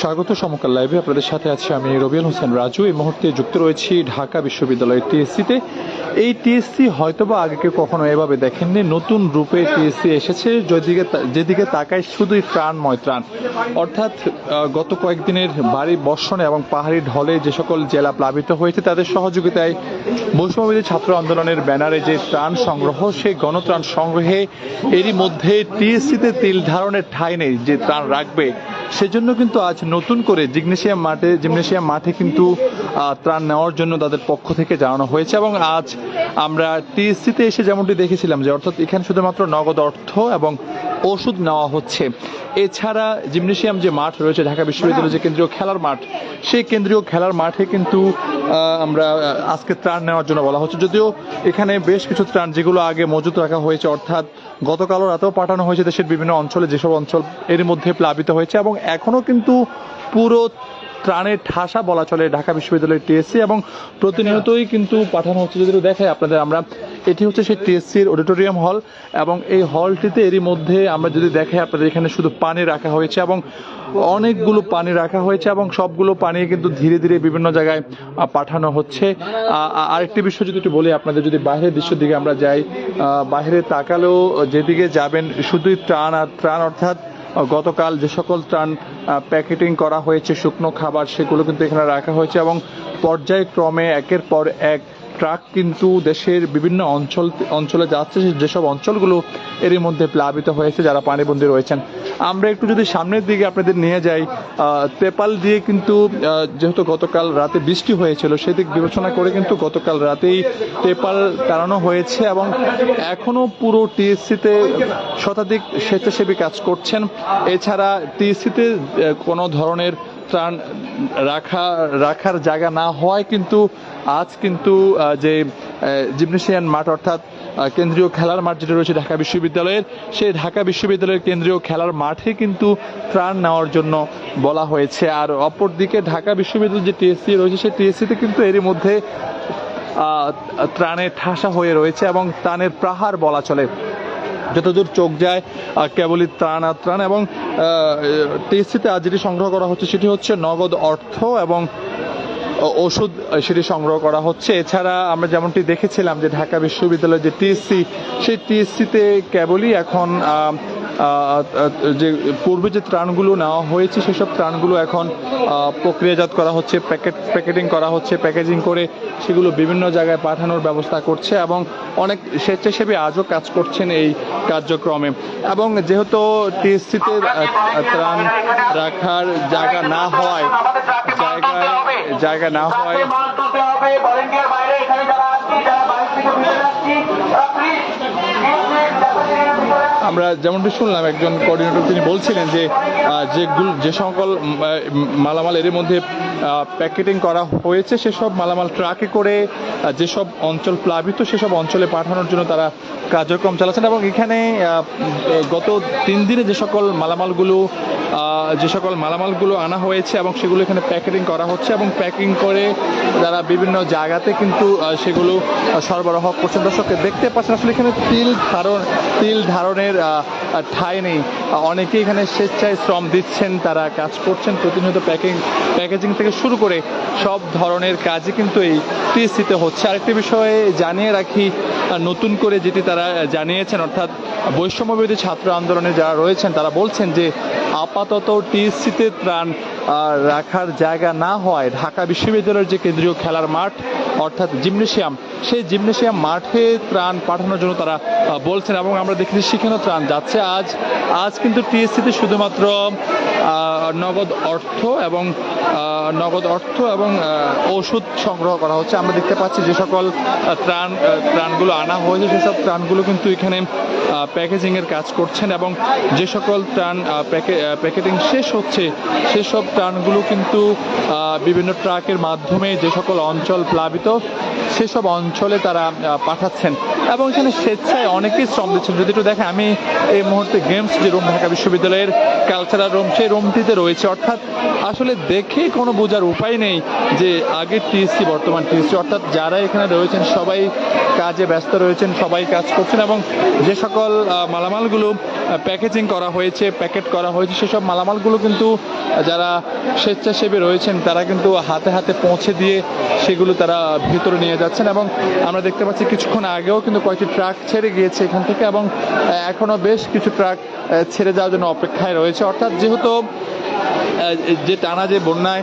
স্বাগত সমকাল লাইভে। আপনাদের সাথে আছে আমি রবিউল হোসেন রাজু। এই মুহূর্তে যুক্ত রয়েছি ঢাকা বিশ্ববিদ্যালয়ের টিএসসিতে। এই টিএসসি হয়তোবা আগে কেউ কখনো এভাবে দেখেননি। নতুন রূপে টিএসসি এসেছে। যেদিকে যেদিকে তাকায় শুধুই ত্রাণময় ত্রাণ। অর্থাৎ গত কয়েকদিনের বাড়ি বর্ষণে এবং পাহাড়ি ঢলে যে সকল জেলা প্লাবিত হয়েছে, তাদের সহযোগিতায় বৈষম্যবিধি ছাত্র আন্দোলনের ব্যানারে যে ত্রাণ সংগ্রহ, সেই গণত্রাণ সংগ্রহে এরই মধ্যে টিএসসিতে তিল ধারণের ঠাঁই নেই যে ত্রাণ রাখবে। সেজন্য কিন্তু আজ নতুন করে জিগনেশিয়াম মাঠে জিমনেশিয়াম মাঠে কিন্তু ত্রাণ নেওয়ার জন্য তাদের পক্ষ থেকে জানানো হয়েছে এবং আজ আমরা টিএসসিতে এসে যেমনটি দেখেছিলাম যে, অর্থাৎ এখানে শুধুমাত্র নগদ অর্থ এবং ওষুধ নেওয়া হচ্ছে। এছাড়া জিমনেশিয়াম যে মাঠ রয়েছে ঢাকা বিশ্ববিদ্যালয়ের যে কেন্দ্রীয় খেলার মাঠ সেই কেন্দ্রীয় খেলার মাঠে কিন্তু আমরা আজকে ত্রাণ নেওয়ার জন্য বলা হচ্ছে। যদিও এখানে বেশ কিছু ত্রাণ যেগুলো আগে মজুত রাখা হয়েছে অর্থাৎ গতকালও রাতেও পাঠানো হয়েছে দেশের বিভিন্ন অঞ্চলে যেসব অঞ্চল এর মধ্যে প্লাবিত হয়েছে এবং এখনও কিন্তু পুরো ত্রাণের ঠাসা বলা চলে ঢাকা বিশ্ববিদ্যালয়ের টিএসসি এবং প্রতিনিয়তই কিন্তু পাঠানো হচ্ছে। যদি দেখাই আপনাদের আমরা এটি হচ্ছে সেই টিএসসির অডিটোরিয়াম হল এবং এই হলটিতে এরই মধ্যে আমরা যদি দেখে আপনাদের এখানে শুধু পানি রাখা হয়েছে এবং অনেকগুলো পানি রাখা হয়েছে এবং সবগুলো পানি কিন্তু ধীরে ধীরে বিভিন্ন জায়গায় পাঠানো হচ্ছে। আরেকটি বিষয় যদি একটু বলি, আপনাদের যদি বাইরের দৃশ্যের দিকে আমরা যাই বাইরে তাকালেও যেদিকে যাবেন শুধুই ত্রাণ আর ত্রাণ অর্থাৎ গতকাল যে সকল ত্রাণ প্যাকেটিং করা হয়েছে, শুকনো খাবার, সেগুলো কিন্তু এখানে রাখা হয়েছে এবং পর্যায়ক্রমে একের পর এক ট্রাক কিন্তু দেশের বিভিন্ন অঞ্চল অঞ্চলে যাচ্ছে যেসব অঞ্চলগুলো এরই মধ্যে প্লাবিত হয়েছে, যারা পানিবন্দী রয়েছেন। আমরা একটু যদি সামনের দিকে আপনাদের নিয়ে যাই তেপাল দিয়ে কিন্তু যেহেতু গতকাল রাতে বৃষ্টি হয়েছিল, সেদিক বিবেচনা করে কিন্তু গতকাল রাতেই তেপাল টানানো হয়েছে এবং এখনও পুরো টিএসসিতে শতাধিক স্বেচ্ছাসেবী কাজ করছেন। এছাড়া টিএসসিতে কোনো ধরনের ত্রাণ রাখা, রাখার জায়গা না হওয়ায় কিন্তু আজ কিন্তু যে জিমনেশিয়ান মাঠ অর্থাৎ কেন্দ্রীয় খেলার মাঠ যেটা রয়েছে ঢাকা বিশ্ববিদ্যালয়ের সেই ঢাকা বিশ্ববিদ্যালয়ের কেন্দ্রীয় খেলার মাঠে কিন্তু ত্রাণ নেওয়ার জন্য বলা হয়েছে। আর অপরদিকে ঢাকা বিশ্ববিদ্যালয়ের যে টিএসসি রয়েছে সেই টিএসসিতে কিন্তু এরই মধ্যে আহ, ত্রাণের ঠাসা হয়ে রয়েছে এবং ত্রাণের প্রাহার বলা চলে। যতদূর চোখ যায় কেবলই ত্রাণ আর ত্রাণ এবং টিএসসিতে আজ যেটি সংগ্রহ করা হচ্ছে সেটি হচ্ছে নগদ অর্থ এবং ওষুধ সেটি সংগ্রহ করা হচ্ছে। এছাড়া আমরা যেমনটি দেখেছিলাম যে ঢাকা বিশ্ববিদ্যালয়ের যে টিএসসি, সেই টিএসসিতে কেবলই এখন যে পূর্বে যে ত্রাণগুলো নেওয়া হয়েছে সেসব ত্রাণগুলো এখন প্রক্রিয়াজাত করা হচ্ছে প্যাকেট প্যাকেটিং করা হচ্ছে প্যাকেজিং করে সেগুলো বিভিন্ন জায়গায় পাঠানোর ব্যবস্থা করছে এবং অনেক স্বেচ্ছাসেবী আজও কাজ করছেন এই কার্যক্রমে এবং যেহেতু টিএসসিতে ত্রাণ রাখার জায়গা না হওয়ায় জায়গায় জায়গা না হওয়ায় তারা আমরা যেমনটি শুনলাম, একজন কোঅর্ডিনেটর তিনি বলছিলেন যে যেগুলো যে সকল মালামাল এর মধ্যে প্যাকেটিং করা হয়েছে, সেসব মালামাল ট্রাকে করে যেসব অঞ্চল প্লাবিত, সেসব অঞ্চলে পাঠানোর জন্য তারা কার্যক্রম চালাচ্ছেন এবং এখানে গত তিন দিনে যে সকল মালামালগুলো যে সকল মালামালগুলো আনা হয়েছে এবং সেগুলো এখানে প্যাকেটিং করা হচ্ছে এবং প্যাকিং করে যারা বিভিন্ন জায়গাতে কিন্তু সেগুলো সরবরাহ করছেন। দর্শককে দেখতে পাচ্ছেন আসলে এখানে তিল ধারণ তিল ধারণের আহ, ঠাঁই নেই। অনেকেই এখানে স্বেচ্ছায় শ্রম দিচ্ছেন তারা কাজ করছেন প্রতিনিয়ত প্যাকিং প্যাকেজিং থেকে শুরু করে সব ধরনের কাজই কিন্তু এই টিএসসিতে হচ্ছে। আরেকটি বিষয়ে জানিয়ে রাখি নতুন করে যেটি তারা জানিয়েছেন অর্থাৎ বৈষম্যবিরোধী ছাত্র আন্দোলনে যারা রয়েছেন তারা বলছেন যে আপাতত টিএসসিতে ত্রাণ রাখার জায়গা না হওয়ায় ঢাকা বিশ্ববিদ্যালয়ের যে কেন্দ্রীয় খেলার মাঠ অর্থাৎ জিমনেশিয়াম, সেই জিমনেশিয়াম মাঠে ত্রাণ পাঠানোর জন্য তারা বলছেন এবং আমরা দেখেছি সেখানেও ত্রাণ যাচ্ছে। আজ আজ কিন্তু টিএসসিতে শুধুমাত্র নগদ অর্থ এবং নগদ অর্থ এবং ওষুধ সংগ্রহ করা হচ্ছে। আমরা দেখতে পাচ্ছি যে সকল ত্রাণ ত্রাণগুলো আনা হয়েছে। সেসব ত্রাণগুলো কিন্তু এখানে প্যাকেজিংয়ের কাজ করছেন এবং যে সকল ত্রাণ প্যাকেটিং শেষ হচ্ছে সেসব ত্রাণগুলো কিন্তু বিভিন্ন ট্রাকের মাধ্যমে যে সকল অঞ্চল প্লাবিত সেসব অঞ্চলে তারা পাঠাচ্ছেন। এবং এখানে স্বেচ্ছায় অনেকেই শ্রম দিচ্ছেন। যদি একটু দেখেন, আমি এই মুহূর্তে গেমস যে রুম, ঢাকা বিশ্ববিদ্যালয়ের কালচারাল রুম সেই রুমটিতে রয়েছে। অর্থাৎ আসলে দেখে কোনো বোঝার উপায় নেই যে আগের টিএসসি বর্তমান টিএসসি অর্থাৎ যারা এখানে রয়েছেন, সবাই কাজে ব্যস্ত রয়েছেন, সবাই কাজ করছেন এবং যে সকল মালামালগুলো প্যাকেজিং করা হয়েছে প্যাকেট করা হয়েছে, সেসব মালামালগুলো কিন্তু, যারা স্বেচ্ছাসেবী রয়েছেন, তারা কিন্তু হাতে হাতে পৌঁছে দিয়ে সেগুলো তারা ভিতরে নিয়ে যাচ্ছেন এবং আমরা দেখতে পাচ্ছি কিছুক্ষণ আগেও কিন্তু কয়েকটি ট্রাক ছেড়ে গিয়েছে এখান থেকে এবং এখনও এখনও বেশ কিছু ট্রাক ছেড়ে যাওয়ার জন্য অপেক্ষায় রয়েছে। অর্থাৎ যেহেতু যে টানা যে বন্যায়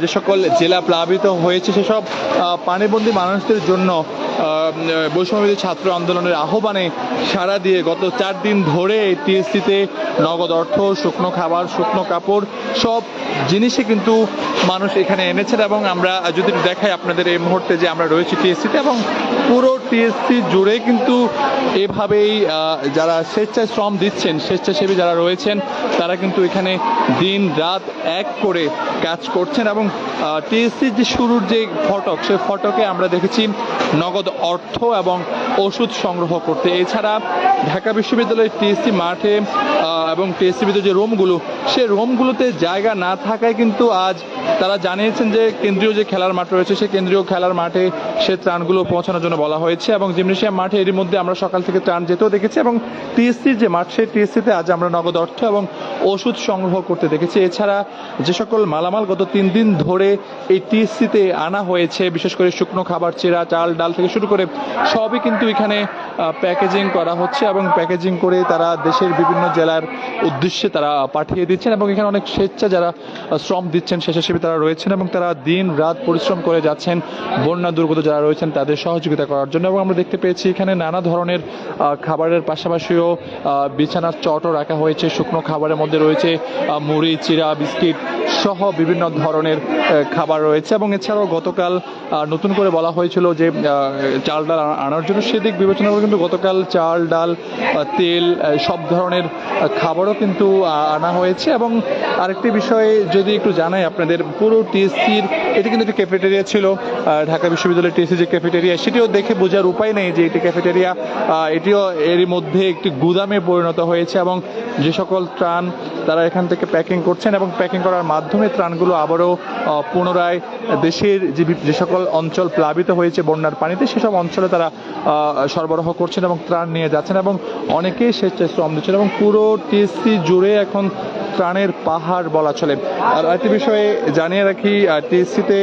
যে সকল জেলা প্লাবিত হয়েছে, সেসব পানিবন্দী মানুষদের জন্য বৈষম্যবিধি ছাত্র আন্দোলনের আহ্বানে সারা দিয়ে গত চার দিন ধরে টিএসসিতে নগদ অর্থ, শুকনো খাবার, শুকনো কাপড়, সব জিনিসই কিন্তু মানুষ এখানে এনেছেন এবং আমরা যদি দেখাই আপনাদের এই মুহূর্তে যে আমরা রয়েছি টিএসসিতে এবং পুরো টিএসসি জুড়ে কিন্তু এভাবেই যারা স্বেচ্ছায় শ্রম দিচ্ছেন, স্বেচ্ছাসেবী যারা রয়েছেন তারা কিন্তু এখানে দিন রাত এক করে কাজ করছেন এবং টিএসসির যে শুরুর যে ফটক, সেই ফটকে আমরা দেখেছি নগদ অর্থ এবং ওষুধ সংগ্রহ করতে। এছাড়া ঢাকা বিশ্ববিদ্যালয়ের টিএসসি মাঠে এবং টিএসসি ভিতরে যে রুমগুলো, সেই রুমগুলোতে জায়গা না থাকায় কিন্তু আজ তারা জানিয়েছেন যে কেন্দ্রীয় যে খেলার মাঠ রয়েছে, সেই কেন্দ্রীয় খেলার মাঠে সে ত্রাণগুলো পৌঁছানোর জন্য বলা হয়েছে এবং জিমনেশিয়াম মাঠে এরই মধ্যে আমরা সকাল থেকে ত্রাণ যেতেও দেখেছি এবং টিএসসির যে মাঠ, সেই টিএসসিতে আজ আমরা নগদ অর্থ এবং ওষুধ সংগ্রহ করতে দেখেছি। এছাড়া যে সকল মালামাল গত তিন দিন ধরে এই টিএসসিতে আনা হয়েছে, বিশেষ করে শুকনো খাবার, চেরা, চাল, ডাল থেকে শুরু করে সবই কিন্তু এখানে প্যাকেজিং করা হচ্ছে এবং প্যাকেজিং করে তারা দেশের বিভিন্ন জেলার উদ্দেশ্যে তারা পাঠিয়ে দিচ্ছেন এবং এখানে অনেক স্বেচ্ছা যারা শ্রম দিচ্ছেন, স্বেচ্ছাসেবী তারা রয়েছেন এবং তারা দিন রাত পরিশ্রম করে যাচ্ছেন। বন্যা দুর্গত যারা রয়েছেন তাদের সহযোগিতা করার জন্য এবং আমরা দেখতে পেয়েছি এখানে নানা ধরনের খাবারের পাশাপাশিও বিছানার চটও রাখা হয়েছে, শুকনো খাবারের মধ্যে রয়েছে মুড়ি, চিরা, বিস্কিট সহ বিভিন্ন ধরনের খাবার রয়েছে এবং এছাড়াও গতকাল নতুন করে বলা হয়েছিল যে চাল ডাল আনার জন্য সেদিক বিবেচনা করে কিন্তু গতকাল চাল, ডাল তেল সব ধরনের খাবারও কিন্তু আনা হয়েছে এবং আরেকটি বিষয়ে যদি একটু জানাই আপনাদের, পুরো টিএসসির এটি কিন্তু একটি ক্যাফেটেরিয়া ছিল ঢাকা বিশ্ববিদ্যালয়ের টিএসসি যে ক্যাফেটেরিয়া সেটিও দেখে বোঝার উপায় নেই যে এটি ক্যাফেটেরিয়া এটিও এরই মধ্যে একটি গুদামে পরিণত হয়েছে এবং যে সকল ত্রাণ তারা এখান থেকে প্যাকিং করছেন এবং প্যাকিং করার মাধ্যমে ত্রাণগুলো আবারও পুনরায় দেশের যে যে সকল অঞ্চল প্লাবিত হয়েছে বন্যার পানিতে, সেসব অঞ্চলে তারা সরবরাহ করছেন এবং ত্রাণ নিয়ে যাচ্ছেন এবং অনেকেই স্বেচ্ছায় শ্রম দিচ্ছেন এবং পুরো টিএসসি জুড়ে এখন ত্রাণের পাহাড় বলা চলে। আর একটি বিষয়ে জানিয়ে রাখি টিএসসিতে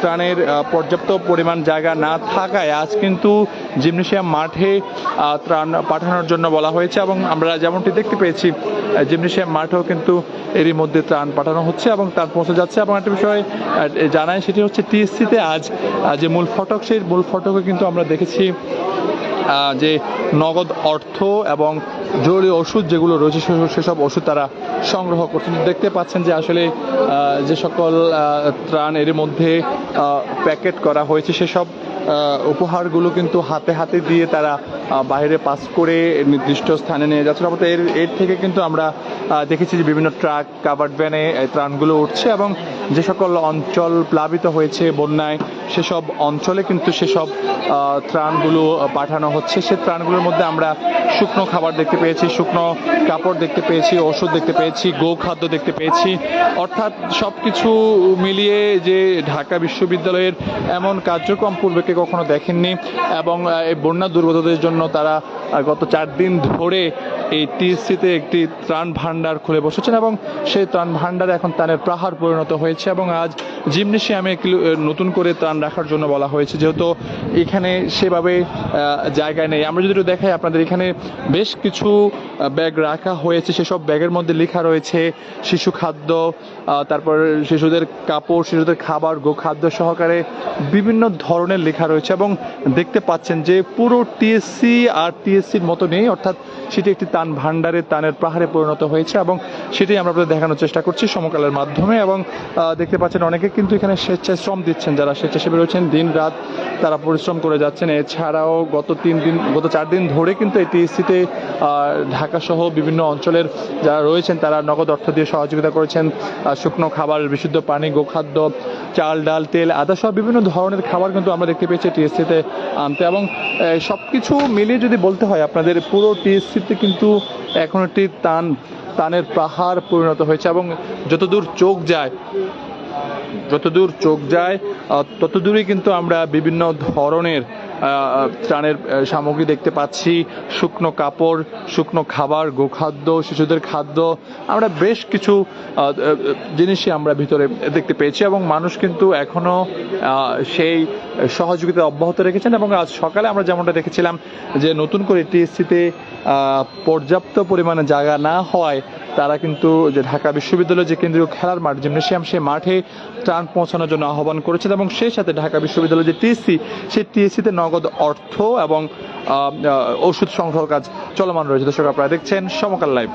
ত্রাণের পর্যাপ্ত পরিমাণ জায়গা না থাকায় আজ কিন্তু জিমনেশিয়াম মাঠে ত্রাণ পাঠানোর জন্য বলা হয়েছে এবং আমরা যেমনটি দেখতে পেয়েছি জিমনেশিয়াম মাঠেও কিন্তু এরই মধ্যে ত্রাণ পাঠানো হচ্ছে এবং তার পৌঁছে যাচ্ছে এবং একটা বিষয় জানায় সেটি হচ্ছে টিএসসিতে আজ যে মূল ফটক, সেই মূল ফটকে কিন্তু আমরা দেখেছি যে নগদ অর্থ এবং জরুরি ওষুধ যেগুলো রয়েছে সেসব ওষুধ তারা সংগ্রহ করছেন দেখতে পাচ্ছেন যে আসলে যে সকল ত্রাণ এর মধ্যে প্যাকেট করা হয়েছে, সেসব উপহারগুলো কিন্তু হাতে হাতে দিয়ে তারা বাইরে পাস করে নির্দিষ্ট স্থানে নিয়ে যাচ্ছে। অর্থাৎ এর এর থেকে কিন্তু আমরা দেখেছি যে বিভিন্ন ট্রাক, কাভার্ড ভ্যানে ত্রাণগুলো উঠছে এবং যে সকল অঞ্চল প্লাবিত হয়েছে বন্যায় সেসব অঞ্চলে কিন্তু সেসব ত্রাণগুলো পাঠানো হচ্ছে। সে ত্রাণগুলোর মধ্যে আমরা শুকনো খাবার দেখতে পেয়েছি, শুকনো কাপড় দেখতে পেয়েছি, ওষুধ দেখতে পেয়েছি গো খাদ্য দেখতে পেয়েছি। অর্থাৎ সব কিছু মিলিয়ে যে ঢাকা বিশ্ববিদ্যালয়ের এমন কার্যক্রম পূর্বেকে কখনো দেখেননি এবং এই বন্যা দুর্গতদের জন্য তারা গত চার দিন ধরে এই টিএসসিতে একটি ত্রাণ ভাণ্ডার খুলে বসেছেন এবং সেই ত্রাণ ভান্ডার এখন ত্রাণের প্রাহার পরিণত হয়েছে এবং আজ জিমনেশিয়ামে নতুন করে ত্রাণ রাখার জন্য বলা হয়েছে যেহেতু এখানে সেভাবে আহ, জায়গায় নেই। আমরা যদি একটু দেখাই আপনাদের এখানে বেশ কিছু ব্যাগ রাখা হয়েছে। সেসব ব্যাগের মধ্যে লেখা রয়েছে শিশু খাদ্য তারপর শিশুদের কাপড় শিশুদের খাবার গো খাদ্য সহকারে বিভিন্ন ধরনের লেখা রয়েছে এবং দেখতে পাচ্ছেন যে পুরো টিএসসি আর টিএসসির মতো নেই অর্থাৎ সেটি একটি তান ভান্ডারে তানের পাহাড়ে পরিণত হয়েছে এবং সেটাই আমরা আপনাদের দেখানোর চেষ্টা করছি সমকালের মাধ্যমে এবং দেখতে পাচ্ছেন অনেকে কিন্তু এখানে স্বেচ্ছায় শ্রম দিচ্ছেন যারা হিসেবে রয়েছেন, দিন রাত তারা পরিশ্রম করে যাচ্ছেন। এছাড়াও গত তিন দিন, গত চার দিন ধরে কিন্তু এই টিএসসিতে ঢাকা সহ বিভিন্ন অঞ্চলের যারা রয়েছেন, তারা নগদ অর্থ দিয়ে সহযোগিতা করেছেন। শুকনো খাবার, বিশুদ্ধ পানি, গোখাদ্য, চাল, ডাল, তেল, আদা সহ বিভিন্ন ধরনের খাবার কিন্তু আমরা দেখতে পেয়েছি টিএসসিতে আনতে। এবং সব কিছু মিলিয়ে যদি বলতে হয়, আপনাদের পুরো টিএসসিতে কিন্তু এখন একটি টান টানের পাহাড় পরিণত হয়েছে। এবং যতদূর চোখ যায় যতদূর চোখ যায় ততদূরই কিন্তু আমরা বিভিন্ন ধরনের ত্রাণের সামগ্রী দেখতে পাচ্ছি। শুকনো কাপড়, শুকনো খাবার, গোখাদ্য, শিশুদের খাদ্য। আমরা বেশ কিছু জিনিসই আমরা ভিতরে দেখতে পেয়েছি এবং মানুষ কিন্তু এখনও সেই সহযোগিতা অব্যাহত রেখেছেন এবং আজ সকালে আমরা যেমনটা দেখেছিলাম যে নতুন করে টিএসসিতে পর্যাপ্ত পরিমাণে জায়গা না হওয়ায় তারা কিন্তু যে ঢাকা বিশ্ববিদ্যালয় যে কেন্দ্রীয় খেলার মাঠ, জিমনেশিয়াম সেই মাঠে ত্রাণ পৌঁছানোর জন্য আহ্বান করেছেন এবং সেই সাথে ঢাকা বিশ্ববিদ্যালয় যে টিএসসি, সেই টিএসসিতে নগদ অর্থ এবং ওষুধ সংগ্রহ কাজ চলমান রয়েছে। দর্শক আপনারা দেখছেন সমকাল লাইভ।